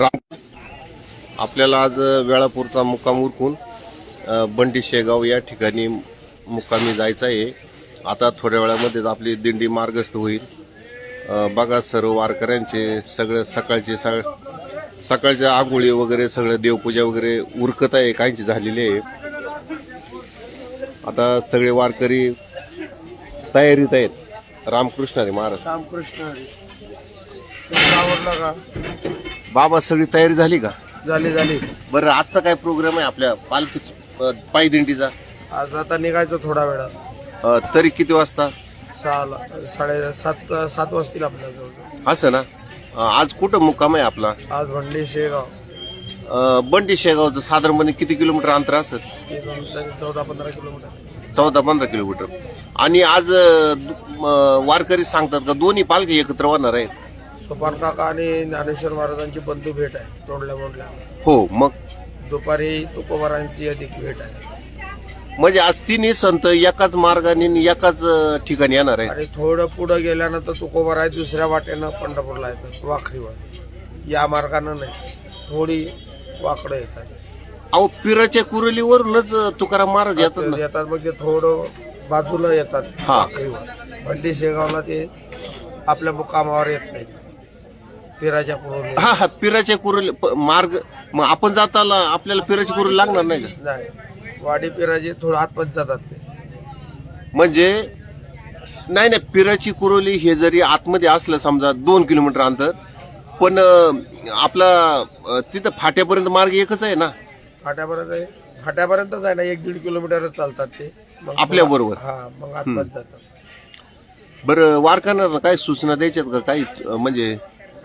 राम. आपल्याला आज वेळापूरचा मुक्काम उरकून बंडी शेगाव या ठिकाणी मुक्कामी जायचं आहे. आता थोड्या वेळामध्येच आपली दिंडी मार्गस्थ होईल. बघा सर्व वारकऱ्यांचे सगळं सकाळचे सग सकाळच्या आगोळी वगैरे सगळं देवपूजा वगैरे उरकत आहे काहींची झालेली आहे. आता सगळे वारकरी तयारीत आहेत. रामकृष्ण रे महाराज. रामकृष्ण हरी तुमचं आवडलं का बाबा सगळी तयारी झाली का? झाली झाली. बरं आजचा काय प्रोग्राम आहे आपल्या पालखी पायी दिंडीचा आज आता निघायचं थोडा वेळात अ, तरी किती वाजता? साडे सात सात वाजतील आपल्या जवळ. असं ना? अ, आज कुठं मुक्काम आहे आपला? आज भंडी शेगाव. अ, बंडी शेगावचं साधारणपणे किती किलोमीटर अंतर असत ते चौदा पंधरा किलोमीटर. चौदा पंधरा किलोमीटर. आणि आज अ, दु- वारकरी सांगतात का दोन्ही पालखी एकत्र होणार आहेत? सोपान काका आणि ज्ञानेश्वर महाराजांची बंधू भेट आहे तोडल्या मोडल्या. हो मग? दुपारी तुकोबारांची अधिक भेट आहे. म्हणजे आज तिन्ही संत एकाच मार्गाने आणि एकाच अ, ठिकाणी येणार आहेत? आणि थोडं पुढं गेल्यानंतर तुकोबार आहे दुसऱ्या वाटेनं पंढरपूरला येतात वाखरीवर. या मार्गानं नाही थोडी वाकडं येतात. अहो पिराच्या कुरलीवरूनच अ, तुकाराम महाराज येतात ना? येतात मग ते थोडं बाजूला येतात हा. वाखरीवर. भंडी शेगावला ते आपल्या मुकामावर येत नाही पिराच्या पूर्वी हा हा पिराच्या कुरली प- मार्ग मग आपण जाताना आपल्याला पिराची कुरली लागणार नाही का? नाही. वाडी पिराचे थोडं आतमध्ये जातात ते. म्हणजे नाही नाही पिराची कुरोली हे जरी आतमध्ये असलं समजा दोन किलोमीटर अंतर पण अं, आपला अं, तिथं फाट्यापर्यंत मार्ग एकच आहे ना? फाट्यापर्यंत आहे. फाट्यापर्यंतच आहे ना एक दीड किलोमीटरच चालतात ते. मग आपल्या बरोबर. हा मग आतमध्ये जातात. बरं वारकऱ्यांना काय सूचना द्यायच्यात का? काही अं, म्हणजे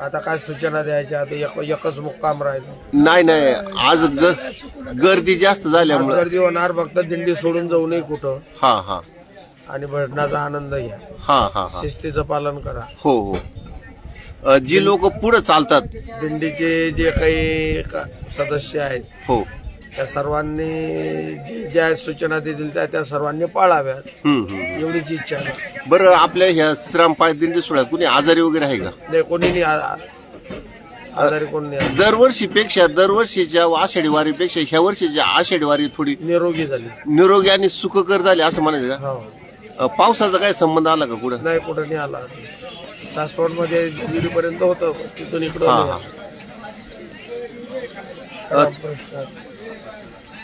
आता काय सूचना द्यायच्या? आता एक- एकच मुक्काम राहिलं. नाही नाही. आज ग- गर्दी जास्त आज झाल्यामुळं गर्दी होणार फक्त दिंडी सोडून जाऊ नये कुठं. हा हा. आणि भजनाचा आनंद घ्या. हा हा हा. शिस्तीचं पालन करा. हो हो. अं, जी लोक पुढे चालतात. दिंडीचे जे काही का- सदस्य आहेत हो. त्या सर्वांनी जे ज्या सूचना देतील त्या त्या सर्वांनी पाळाव्यात. हम्म हम्म एवढीच इच्छा आहे. बरं आपल्या ह्या श्राम पाय दिंडी सोहळ्यात कुणी आजारी वगैरे आहे का? नाही कोणी आजारी कोणी नाही दरवर्षीपेक्षा दरवर्षीच्या आषाढी वारीपेक्षा ह्या वर्षीच्या आषाढी वारी थोडी निरोगी झाली. निरोगी आणि सुखकर झाली असं म्हणायचं का? हो. अ, पावसाचा काय संबंध आला का कुठं? नाही कुठं नाही आला. सासवडमध्ये पर्यंत होतं तिथून इकडं हा, हा. रामकृष्ण.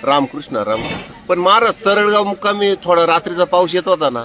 रामकृष्ण राम. पण महाराज तरडगाव मुक्कामी थोडा रात्रीचा पाऊस येत होता ना.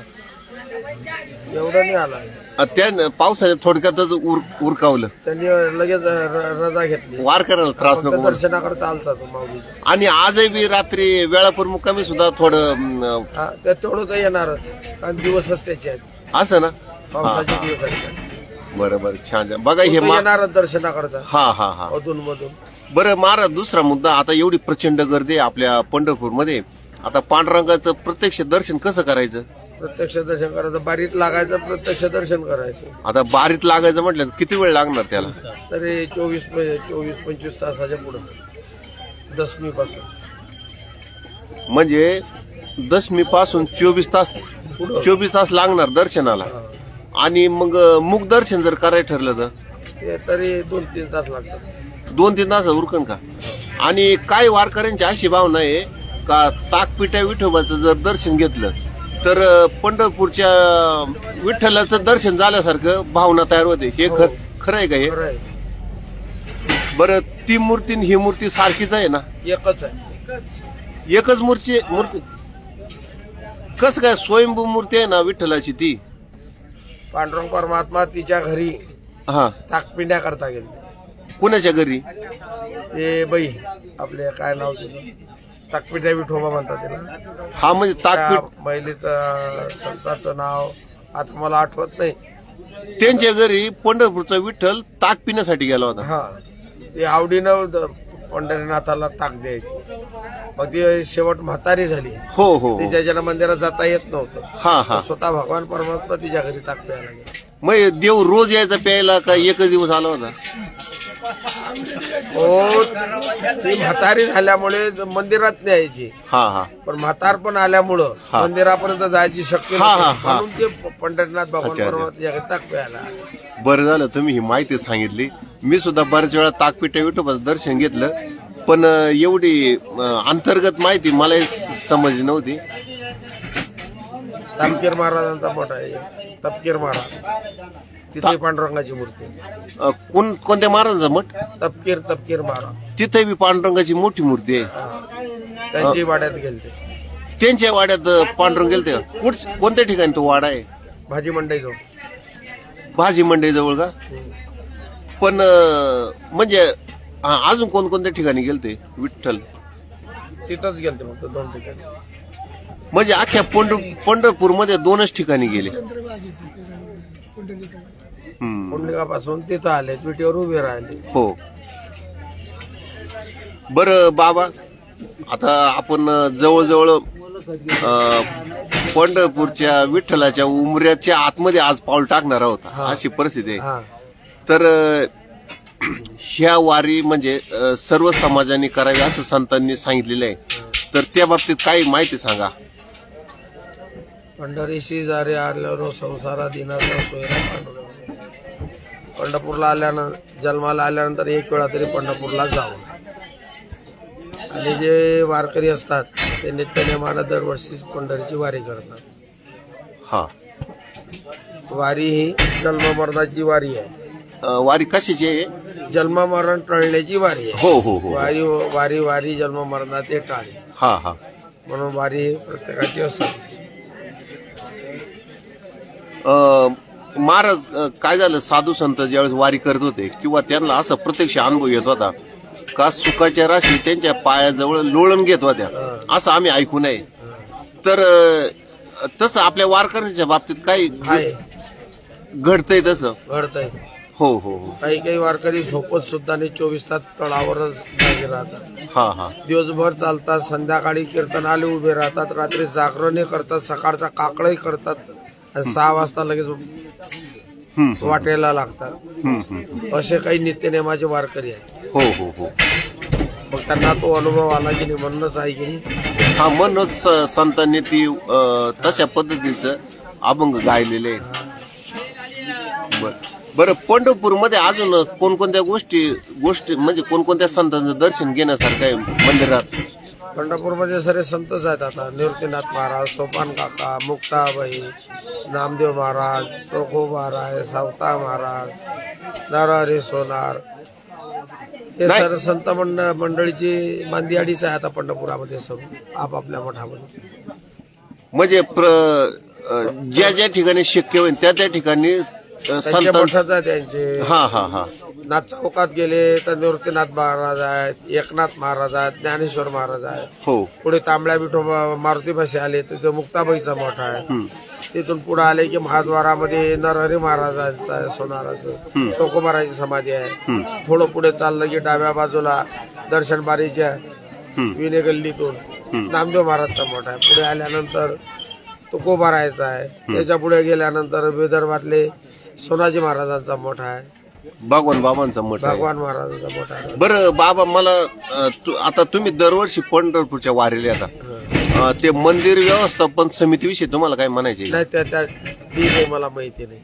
एवढं नाही आला. अ, त्या पावसाने थोडक्यातच उर उरकावलं. त्यांनी लगेच र- रजा घेतली. वार करायला त्रास फक्त नको म्हणून. दर्शनाकरता आलता तो माऊलीचा. आणि आजही बी रात्री वेळापूर मुक्कामी सुद्धा थोडं अम, हा तेवढं तर येणारच. कारण दिवसच त्याचे आहेत. असं ना? पावसाचे दिवस आहेत. बरं बरं. छान. छान. बघा हे तो मा- येणारच दर्शनाकरता. हा हा हा. अधून मधून बरं महाराज दुसरा मुद्दा. आता एवढी प्रचंड गर्दी आहे आपल्या पंढरपूरमध्ये. आता पांडुरंगाचं प्रत्यक्ष दर्शन कसं करायचं? प्रत्यक्ष दर्शन करायचं बारीत लागायचं प्रत्यक्ष दर्शन करायचं. आता बारीत लागायचं म्हटलं तर किती वेळ लागणार त्याला? तरी चोवीस चोवीस पंचवीस तासाच्या पुढं. दसमी पासून म्हणजे दशमी पासून चोवीस तास चोवीस तास लागणार दर्शनाला. आणि मग मुख दर्शन जर करायचं ठरलं तर? ते तरी दोन तीन तास लागतात. दोन तीन तास उरकन का? आणि काही वारकऱ्यांची अशी भावना आहे का ताकपिठा विठोबाचं जर दर्शन घेतलं तर पंढरपूरच्या विठ्ठलाचं दर्शन झाल्यासारखं भावना तयार होते. हे खर खरं आहे का हे? बरं ती मूर्ती आणि ही मूर्ती सारखीच आहे ना? एकच आहे. एकच मूर्ती मूर्ती? कस काय स्वयंभू मूर्ती आहे ना विठ्ठलाची ती? पांडुरंग परमात्मा तिच्या घरी हा. ताकपिंड्या करता गेले. कुणाच्या घरी? ते बाई आपले काय नाव तिचं ताकपिंड्या विठोबा म्हणतात तिला हा म्हणजे त्या ताकपीठ महिलेचं संताचं नाव आता मला आठवत नाही. त्यांच्या घरी पंढरपूरचा विठ्ठल ताक पिण्यासाठी गेला होता. हा. ते आवडीनं द- पंढरीनाथाला ताक द्यायची. मग ती शेवट म्हातारी झाली. हो हो हो. तिच्या ज्याला मंदिरात जाता येत नव्हतं. हा हा. स्वतः भगवान परमात्मा तिच्या घरी ताक प्यायला गेले मग देव रोज यायचा प्यायला का एकच दिवस आला होता? हो ती म्हातारी झाल्यामुळे मंदिरात न्यायची हा हा पण म्हातार पण आल्यामुळं हा. मंदिरापर्यंत जायची शक्य हा, हा, नव्हती. हा. म्हणून ते पंढरीनाथ भगवान अच्छा. परमात्मा प्यायला. बरं झालं तुम्ही ही माहिती सांगितली मी सुद्धा बऱ्याच वेळा ताकपिठा विठोबाचं दर्शन घेतलं पण अं, एवढी अं, अंतर्गत माहिती मला समजली नव्हती तपकीर महाराजांचा मठ आहे. तपकीर महाराज. तिथे पांडुरंगाची मूर्ती आहे. अं, कोण कोणत्या महाराजांचा मठ? तपकीर तपकीर महाराज. तिथे बी पांडुरंगाची मोठी मूर्ती आहे. हा. त्यांची वाड्यात गेलते. त्यांच्या वाड्यात अं, पांडुरंग गेलते का? कुठ कोणत्या ठिकाणी तो वाडा आहे? भाजी मंडई जाऊन भाजी मंडई जवळ का? पण अं, म्हणजे हा, अजून कोणकोणत्या ठिकाणी गेलते? विठ्ठल. तिथंच गेलते फक्त दोन ठिकाणी. म्हणजे अख्ख्या पंढर पंढरपूरमध्ये दोनच ठिकाणी गेले. हम्म. पुंडलिकापासून तिथं आले विटीवर उभे राहिले. हो. बर बाबा आता आपण जवळजवळ अं, पंढरपूरच्या विठ्ठलाच्या उमऱ्याच्या आतमध्ये आज पाऊल टाकणार आहोत. अशी परिस्थिती आहे. हा. तर अं, ह्या वारी म्हणजे अं, सर्व समाजाने करावी असं संतांनी सांगितलेलं आहे. तर त्या बाबतीत काही माहिती सांगा. पंढरीशी जारे आल्यावर संसारा दिनाचा सोयरा पांडुरंग. पंढरपूरला आल्यानं जन्माला आल्यानंतर एक वेळा तरी पंढरपूरला जावं. आणि जे वारकरी असतात ते नित्यनेमानं दरवर्षी पंढरीची वारी करतात. हा. वारी ही जन्ममरणाची वारी आहे. अं, वारी कशाची आहे? जन्ममरण टळण्याची वारी आहे. हो हो हो. वारी वारी वारी जन्ममरणात ते टाळे हा हा. म्हणून वारी ही प्रत्येकाची असावी महाराज काय झालं? साधू संत ज्यावेळेस वारी करत होते किंवा त्यांना असा प्रत्यक्ष अनुभव येत होता का सुखाच्या राशी त्यांच्या पायाजवळ लोळण घेत होत्या? असं आम्ही ऐकू नये. तर तसं आपल्या वारकऱ्यांच्या बाबतीत काही घडतंय तसं. घडतंय. हो हो हो. काही काही वारकरी झोपत सुद्धा नाही. चोवीस तास तळावरच जागे राहतात. हा हा. दिवसभर चालतात संध्याकाळी कीर्तनाले उभे राहतात रात्री जागरणे करतात सकाळचा काकडही करतात. आणि सहा वाजता लगेच वाटेला लागतात. असे काही नित्यनेमाचे वारकरी आहेत. हो हो हो. मग त्यांना तो अनुभव आला की नाही म्हणूनच आहे की नाही. हा म्हणूनच संतांनी ती अं, तशा पद्धतीचं अभंग गायलेले आहेत. बर. बरं पंढरपूरमध्ये अजून कोणकोणत्या गोष्टी गोष्टी म्हणजे कोणकोणत्या संतांचं दर्शन घेण्यासारखं आहे मंदिरात? पंढरपूरमध्ये सारे संतच आहेत आता. निवृत्तीनाथ महाराज सोपान काका मुक्ताबाई नामदेव महाराज सोखो महाराज सावता महाराज नरहरी सोनार. हे नाही. सर्व संत मंड मंडळीची मांदियाडीच आहे आता पंढरपुरामध्ये सर्व आपापल्या मठामध्ये. म्हणजे प्र- अं, ज्या ज्या ठिकाणी शक्य होईल त्या त्या ठिकाणी अं, त्यांचे संत मठच आहे त्यांचे. हा हा हा. नाथ चौकात गेले तर निवृत्तीनाथ महाराज आहेत एकनाथ महाराज आहेत ज्ञानेश्वर महाराज आहेत. हो. पुढे तांबड्या विठोबा मारुतीपाशी आले तिथे मुक्ताबाईचा मठ आहे. हम्म, तिथून पुढे आले की महाद्वारामध्ये नरहरी महाराजांचा आहे सोनाराचं चोकोबाराची समाधी आहे. थोडं पुढे चाललं की डाव्या बाजूला दर्शन बारीच्या हम्म, विने गल्लीतून नामदेव महाराजचा मठ आहे. पुढे आल्यानंतर तुकोबारायचा आहे. त्याच्या पुढे गेल्यानंतर विदर्भातले सोनाजी महाराजांचा मठ आहे. भगवान बाबांचा मठ आहे. भगवान महाराजांचा मठ आहे. बरं बाबा मला अं, तु- आता तुम्ही दरवर्षी पंढरपूरच्या वारीला येतात अं, ते मंदिर व्यवस्थापन समितीविषयी तुम्हाला काय म्हणायचे नाही त्या त्या ती काही मला माहिती नाही.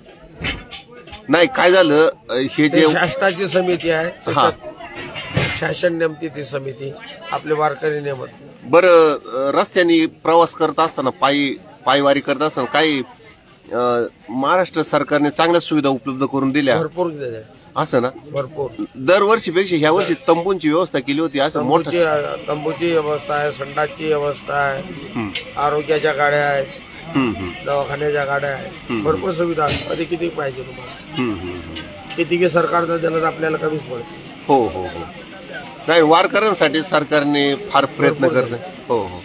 नाही काय झालं? अं, हे ते जे शासनाची समिती आहे त्याच्यात शासन नेमती ती समिती आपले वारकरी नेमत. बरं अं, रस्त्याने प्रवास करत असताना पायी पायवारी करत असताना काही महाराष्ट्र सरकारने चांगल्या सुविधा उपलब्ध करून दिल्या. भरपूर दिले. असं ना? भरपूर. दरवर्षीपेक्षा ह्या वर्षी तंबूंची व्यवस्था केली होती असं मोठं. तंबूची तंबूची व्यवस्था आहे संडासची व्यवस्था आहे हम्म, आरोग्याच्या गाड्या आहेत हम्म, हम्म, दवाखान्याच्या गाड्या आहेत. भरपूर सुविधा आहेत. कधी किती पाहिजे तुम्हाला? हम्म, हम्म, हम्म. किती की सरकारनं दिलं तर आपल्याला कमीच पडते. हो हो हो. नाही वारकऱ्यांसाठी सरकारने फार प्रयत्न भरपूर करत. हो हो.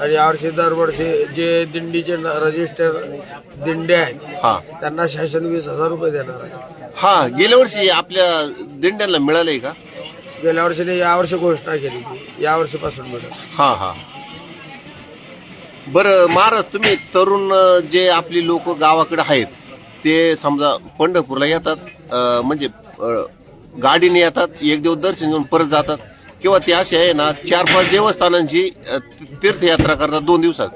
आणि यावर्षी दरवर्षी जे दिंडीचे न- रजिस्टर दिंडे आहेत हा. त्यांना शासन वीस हजार रुपये देणार आहे. हा गेल्या वर्षी आपल्या दिंड्यांना मिळालंय का? गेल्या वर्षीने यावर्षी घोषणा केली ती यावर्षीपासून मिळत हा हा. बरं महाराज तुम्ही तरुण अं, जे आपली लोक गावाकडे आहेत ते समजा पंढरपूरला येतात अं, म्हणजे अं, गाडीने येतात एक दिवस दर्शन घेऊन परत जातात. किंवा ते असे आहे ना चार पाच देवस्थानांची तीर्थयात्रा करतात दोन दिवसात.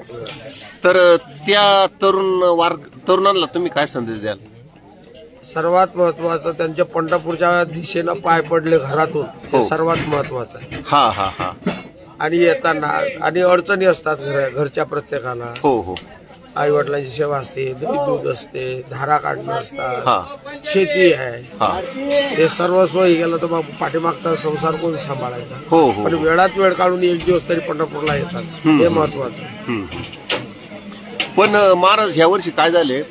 तर त्या तरुण वार तरुणांना तुम्ही काय संदेश द्याल? सर्वात महत्वाचं त्यांच्या पंढरपूरच्या दिशेनं पाय पडले घरातून हे हो. सर्वात महत्वाचं आहे. हा हा हा. आणि येताना आणि अडचणी असतात घर- घरच्या प्रत्येकाला. हो हो. आई वडिलांची सेवा असते दूध दूध असते धारा काढणं असतात. शेती आहे. हा. सर्वस्व हे गेलं तर मग पाठीमागचा संसार कोण सांभाळायचा? हो हो. पण वेळात वेळ काढून एक दिवस तरी पंढरपूरला येतात. हे महत्वाचं. पण अं, महाराज ह्या वर्षी काय झाले?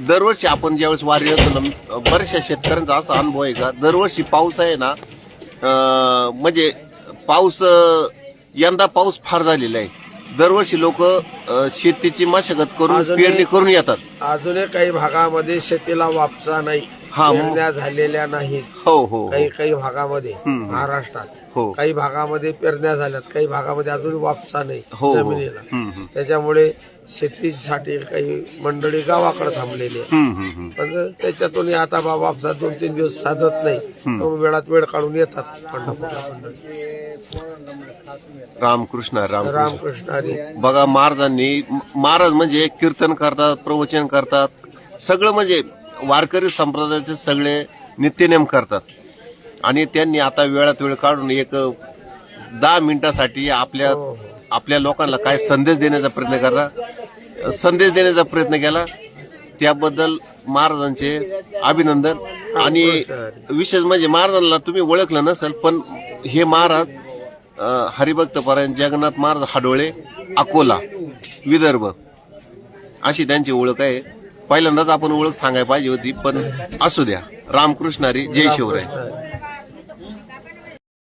दरवर्षी आपण ज्यावेळेस वारी येतो ना बऱ्याचशा शेतकऱ्यांचा असा अनुभव आहे का? दरवर्षी पाऊस आहे ना अं, म्हणजे पाऊस अं, यंदा पाऊस फार झालेला आहे. दरवर्षी लोक शेतीची मशागत करून पेरणी करून येतात. अजूनही काही भागामध्ये शेतीला वापसा नाही. हा, मग- पेरण्या झालेल्या नाहीत. हो हो काही काही भागामध्ये हम्म. महाराष्ट्रात. हो. काही भागामध्ये पेरण्या झाल्यात काही भागामध्ये अजून वापसा नाही हो हो. जमिनीला. हम्म, हम्म. त्याच्यामुळे शेतीसाठी काही मंडळी गावाकडे थांबलेली आहे हम्म, हम्म, हम्म. पण त्याच्यातून आता बाबा आपला दोन तीन दिवस साधत नाही. वेळात वेळ काढून येतात पंढरपूरला मंडळी. रामकृष्ण रामकृष्ण. रामकृष्ण हरी. बघा महाराजांनी महाराज म्हणजे कीर्तन करतात प्रवचन करतात. सगळं म्हणजे वारकरी संप्रदायाचे सगळे नित्यनेम करतात. आणि त्यांनी आता वेळात वेळ काढून एक दहा मिनिटासाठी आपल्या हो, हो. आपल्या लोकांना काय संदेश देण्याचा प्रयत्न करता. संदेश देण्याचा प्रयत्न केला. त्याबद्दल महाराजांचे अभिनंदन. आणि विशेष म्हणजे महाराजांना तुम्ही ओळखलं नसेल पण हे महाराज अं, हरिभक्त परायण जगन्नाथ महाराज हाडोळे अकोला विदर्भ अशी त्यांची ओळख आहे. पहिल्यांदाच आपण ओळख सांगायला पाहिजे होती पण असू द्या. रामकृष्णारी जय शिवराय.